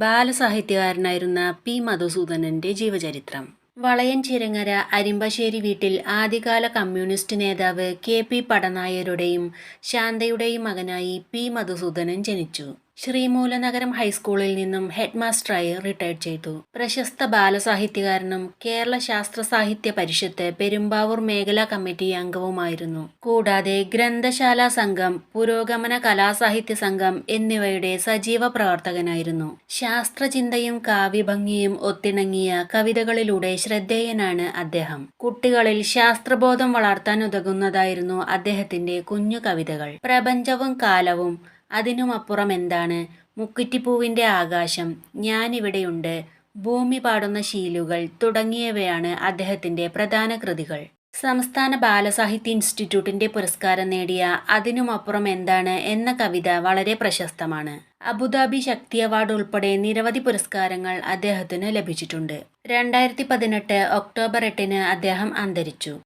ബാലസാഹിത്യകാരനായിരുന്ന P മധുസൂദനന്റെ ജീവചരിത്രം. വളയൻ ചിരങ്ങര അരിമ്പശ്ശേരി വീട്ടിൽ ആദ്യകാല കമ്മ്യൂണിസ്റ്റ് നേതാവ് കെ പി പടനായരുടെയും ശാന്തയുടെയും മകനായി പി മധുസൂദനൻ ജനിച്ചു. ശ്രീമൂലനഗരം ഹൈസ്കൂളിൽ നിന്നും ഹെഡ്മാസ്റ്ററായി റിട്ടയർ ചെയ്തു. പ്രശസ്ത ബാലസാഹിത്യകാരനും കേരള ശാസ്ത്ര സാഹിത്യ പരിഷത്ത് പെരുമ്പാവൂർ മേഖലാ കമ്മിറ്റി അംഗവുമായിരുന്നു. കൂടാതെ ഗ്രന്ഥശാല സംഘം പുരോഗമന കലാസാഹിത്യ സംഘം എന്നിവയുടെ സജീവ പ്രവർത്തകനായിരുന്നു. ശാസ്ത്രചിന്തയും കാവ്യഭംഗിയും ഒത്തിണങ്ങിയ കവിതകളിലൂടെ ശ്രദ്ധേയനാണ് അദ്ദേഹം. കുട്ടികളിൽ ശാസ്ത്രബോധം വളർത്താൻ ഉതകുന്നതായിരുന്നു അദ്ദേഹത്തിന്റെ കുഞ്ഞു കവിതകൾ. പ്രപഞ്ചവും കാലവും അതിനുമപ്പുറം എന്താണ്? മുക്കുറ്റിപ്പൂവിന്റെ ആകാശം. ഞാനിവിടെയുണ്ട്. ഭൂമി പാടുന്ന ശീലുകൾ തുടങ്ങിയവയാണ് അദ്ദേഹത്തിന്റെ പ്രധാന കൃതികൾ. സംസ്ഥാന ബാലസാഹിത്യ ഇൻസ്റ്റിറ്റ്യൂട്ടിന്റെ പുരസ്കാരം നേടിയ അതിനുമപ്പുറം എന്താണ് എന്ന കവിത വളരെ പ്രശസ്തമാണ്. അബുദാബി ശക്തി അവാർഡ് ഉൾപ്പെടെ നിരവധി പുരസ്കാരങ്ങൾ അദ്ദേഹത്തിന് ലഭിച്ചിട്ടുണ്ട്. രണ്ടായിരത്തി പതിനെട്ട് ഒക്ടോബർ എട്ടിന് അദ്ദേഹം അന്തരിച്ചു.